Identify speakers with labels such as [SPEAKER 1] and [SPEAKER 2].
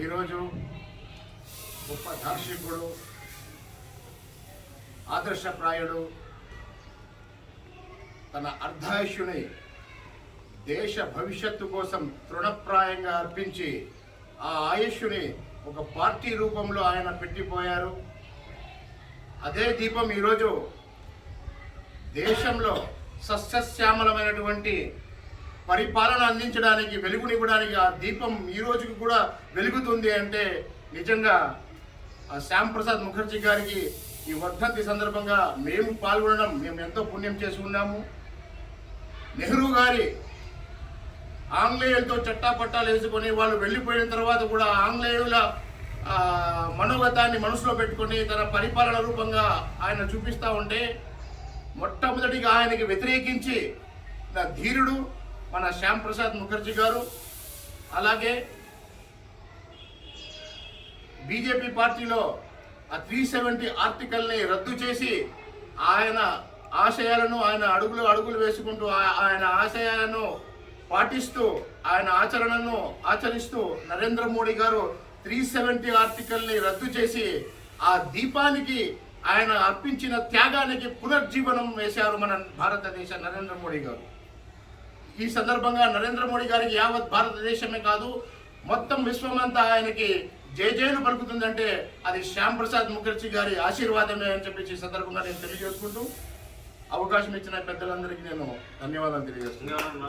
[SPEAKER 1] ఈరోజు గొప్ప దార్శనికుడు ఆదర్శప్రాయుడు తన అర్ధాయుషుని దేశ భవిష్యత్తు కోసం తృణప్రాయంగా అర్పించి ఆ ఆయుష్యుని ఒక పార్టీ రూపంలో ఆయన పెట్టిపోయారు. అదే దీపం ఈరోజు దేశంలో సస్యశ్యామలమైనటువంటి పరిపాలన అందించడానికి వెలుగునివ్వడానికి ఆ దీపం ఈ రోజుకి కూడా వెలుగుతుంది అంటే నిజంగా ఆ శ్యామ్ ప్రసాద్ ముఖర్జీ గారికి ఈ వర్ధంతి సందర్భంగా మేము పాల్గొనడం మేము ఎంతో పుణ్యం చేసి ఉన్నాము. నెహ్రూ గారి ఆంగ్లేయులతో చట్టాపట్టాలు వేసుకొని వాళ్ళు వెళ్ళిపోయిన తర్వాత కూడా ఆంగ్లేయుల మనోగతాన్ని మనసులో పెట్టుకొని తన పరిపాలన రూపంగా ఆయన చూపిస్తూ ఉంటే మొట్టమొదటిగా ఆయనకి వ్యతిరేకించి నా ధీరుడు మన శ్యామ్ ప్రసాద్ ముఖర్జీ గారు అలాగే బీజేపీ పార్టీలో ఆ త్రీ సెవెంటీ ఆర్టికల్ని రద్దు చేసి ఆయన ఆశయాలను ఆయన అడుగులు అడుగులు వేసుకుంటూ ఆ- ఆయన ఆశయాలను పాటిస్తూ ఆయన ఆచరణను ఆచరిస్తూ నరేంద్ర మోడీ గారు త్రీ సెవెంటీ ఆర్టికల్ని రద్దు చేసి ఆ దీపానికి ఆయన అర్పించిన త్యాగానికి పునర్జీవనం వేశారు మన భారతదేశ నరేంద్ర మోడీ గారు. ఈ సందర్భంగా నరేంద్ర మోడీ గారికి యావత్ భారతదేశమే కాదు మొత్తం విశ్వమంతా ఆయనకి జయజయలు పలుకుతుందంటే అది శ్యామ్ ప్రసాద్ ముఖర్జీ గారి ఆశీర్వాదమే అని చెప్పేసి ఈ సందర్భంగా నేను తెలియజేసుకుంటూ అవకాశం ఇచ్చిన పెద్దలందరికీ నేను ధన్యవాదాలు తెలియజేస్తున్నాను.